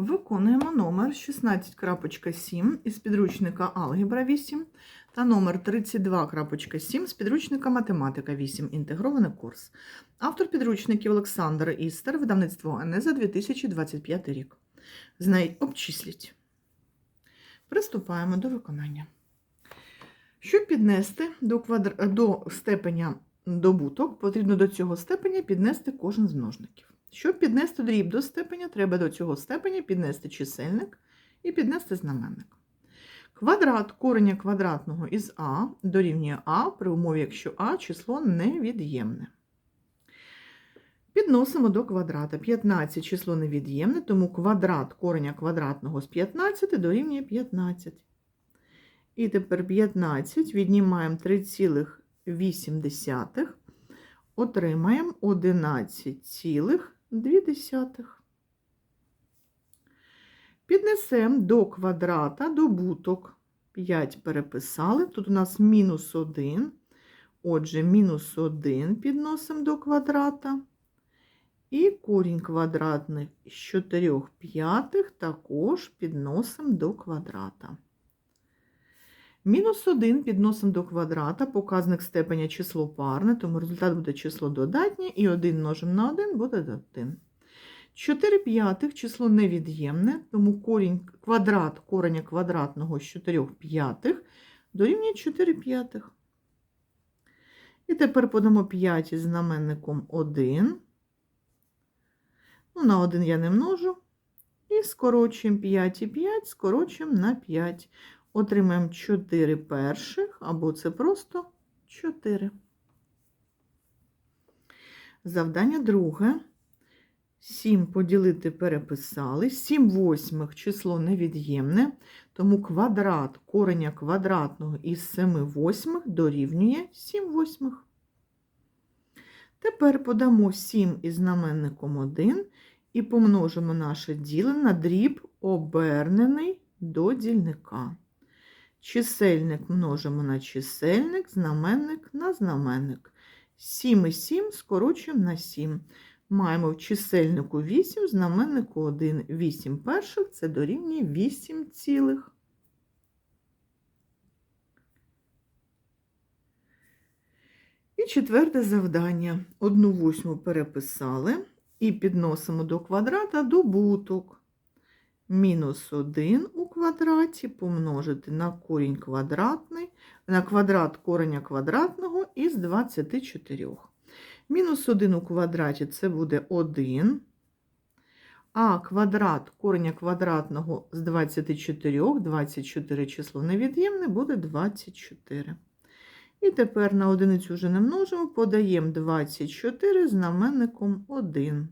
Виконуємо номер 16.7 із підручника Алгебра 8 та номер 32.7 з підручника Математика 8. Інтегрований курс. Автор підручників Олександр Істер, видавництво АНЕЗА 2025 рік. Знай обчисліть. Приступаємо до виконання. Щоб піднести до, квадр... до степеня добуток, потрібно до цього степеня піднести кожен з множників. Щоб піднести дріб до степеня, треба до цього степеня піднести чисельник і піднести знаменник. Квадрат кореня квадратного із А дорівнює А при умові, якщо А число невід'ємне. Підносимо до квадрата. 15 число невід'ємне, тому квадрат кореня квадратного з 15 дорівнює 15. І тепер 15 віднімаємо 3,8, отримаємо 11,2. Піднесемо до квадрата добуток. 5 переписали. Тут у нас мінус 1. Отже, мінус 1 підносимо до квадрата. І корінь квадратний з 4 п'ятих також підносимо до квадрата. Мінус 1 підносимо до квадрата, показник степеня число парне, тому результат буде число додатнє, і 1 множимо на 1 буде 1. 4 п'ятих число невід'ємне, тому корінь, квадрат кореня квадратного з 4 п'ятих дорівнює 4 п'ятих. І тепер подамо 5 із знаменником 1. Ну, на 1 я не множу. І скорочуємо 5 і 5, скорочуємо на 5. Отримаємо 4 перших, або це просто 4. Завдання друге. 7 поділити переписали. 7 восьмих число невід'ємне, тому квадрат кореня квадратного із 7 восьмих дорівнює 7 восьмих. Тепер подамо 7 із знаменником 1 і помножимо наше діле на дріб обернений до дільника. Чисельник множимо на чисельник, знаменник на знаменник. 7 і 7 скорочуємо на 7. Маємо в чисельнику 8, в знаменнику 1. 8 перших це дорівнює 8 цілих. І четверте завдання. Одну восьму переписали і підносимо до квадрата добуток. Мінус 1 у квадраті помножити на корінь квадратний, на квадрат кореня квадратного із 24. Мінус 1 у квадраті це буде 1. А квадрат кореня квадратного з 24, 24 число невід'ємне, буде 24. І тепер на одиницю вже не множимо, подаємо 24 знаменником 1.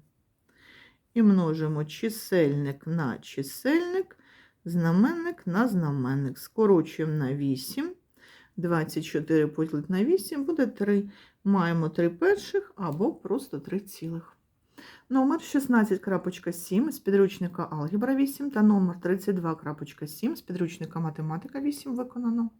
І множимо чисельник на чисельник, знаменник на знаменник. Скорочуємо на 8. 24 поділити на 8 буде 3. Маємо 3 перших або просто 3 цілих. Номер 16.7 з підручника Алгебра 8 та номер 32.7 з підручника Математика 8 виконано.